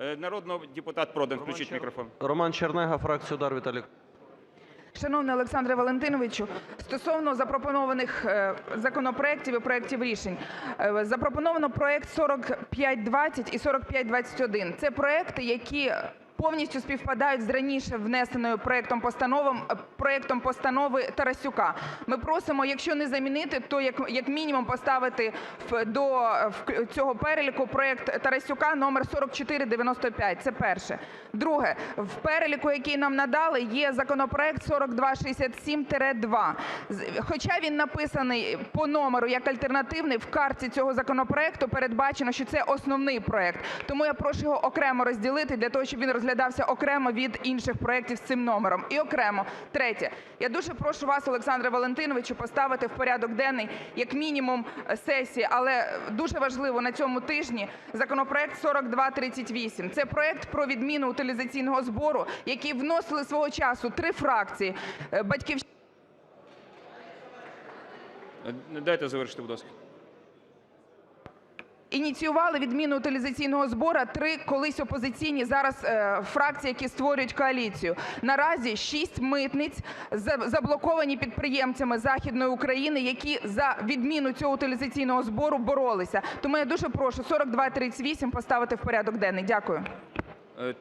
Е, Народний депутат Продан, включіть мікрофон. Роман Чернега, фракція "Удар", Віталій. Шановний Олександре Валентиновичу, стосовно запропонованих е, законопроектів і проектів рішень. Е, Запропоновано проект 4520 і 4521. Це проекти, які повністю співпадають з раніше внесеною проектом постанови, проектом постанови Тарасюка. Ми просимо, якщо не замінити, то як, мінімум поставити в, до в, цього переліку проект Тарасюка номер 4495. Це перше. Друге. В переліку, який нам надали, є законопроект 4267-2. Хоча він написаний по номеру як альтернативний, в картці цього законопроекту передбачено, що це основний проект. Тому я прошу його окремо розділити для того, щоб він розглядався окремо від інших проектів з цим номером. І окремо. Третє. Я дуже прошу вас, Олександре Валентиновичу, поставити в порядок денний як мінімум сесії, але дуже важливо на цьому тижні законопроект 4238. Це проект про відміну утилізаційного збору, який вносили свого часу три фракції: е, "Батьківщина", Е, Дайте завершити, будь ласка. Ініціювали відміну утилізаційного збору три колись опозиційні, зараз е, фракції, які створюють коаліцію. Наразі шість митниць за- заблоковані підприємцями Західної України, які за відміну цього утилізаційного збору боролися. Тому я дуже прошу 4238 поставити в порядок денний. Дякую. Е,